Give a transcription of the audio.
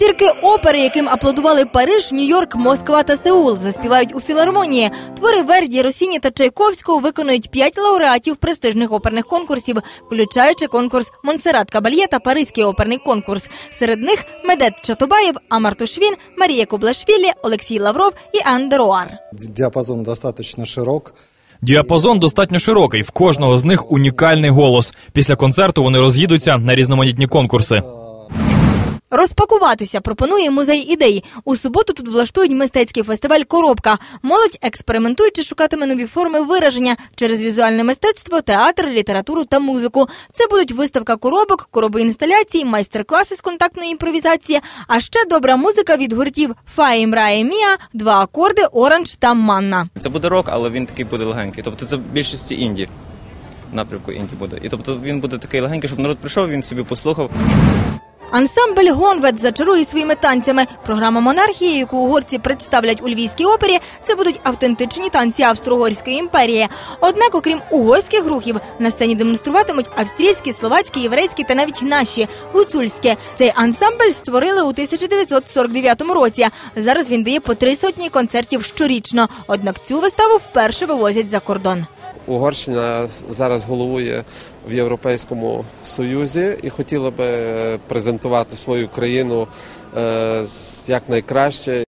Зірки опери, яким аплодували Париж, Нью-Йорк, Москва та Сеул, заспівають у філармонії. Твори Верді, Росіні та Чайковського виконують п'ять лауреатів престижних оперних конкурсів, включаючи конкурс Монсеррат Кабальє та Паризький оперний конкурс. Серед них Медет Чатобаєв, Амартушвін, Марія Кублашвілі, Олексій Лавров і Ан Деруар. Диапазон достаточно широк. Діапазон достатньо широкий. В кожного з них унікальний голос. Після концерту вони роз'їдуться на різноманітні конкурси. Розпакуватися пропонує музей ідей. У суботу тут влаштують мистецький фестиваль Коробка. Молодь експериментуючи шукатиме нові форми вираження через візуальне мистецтво, театр, літературу та музику. Це будуть виставка коробок, короби інсталяції, майстер-класи з контактної імпровізації, а ще добра музика від гуртів Фаїм Рає Міа, два акорди, оранж та манна. Це буде рок, але він такий буде легенький. Тобто це в більшості інді. Напрямку інді буде. І тобто він буде такий легенький, щоб народ прийшов, він собі послухав. Ансамбль Гонвет зачарує своїми танцями. Програма монархії, яку угорці представлять у львівській опері, це будуть автентичні танці Австро-Угорської імперії. Однак, окрім угорських рухів, на сцені демонструватимуть австрійські, словацькі, єврейські та навіть наші гуцульські. Цей ансамбль створили у 1949 році. Зараз він дає по три сотні концертів щорічно. Однак цю виставу вперше вивозять за кордон. Угорщина зараз головує в Європейському Союзі і хотіла би презентувати свою країну е, як найкраще.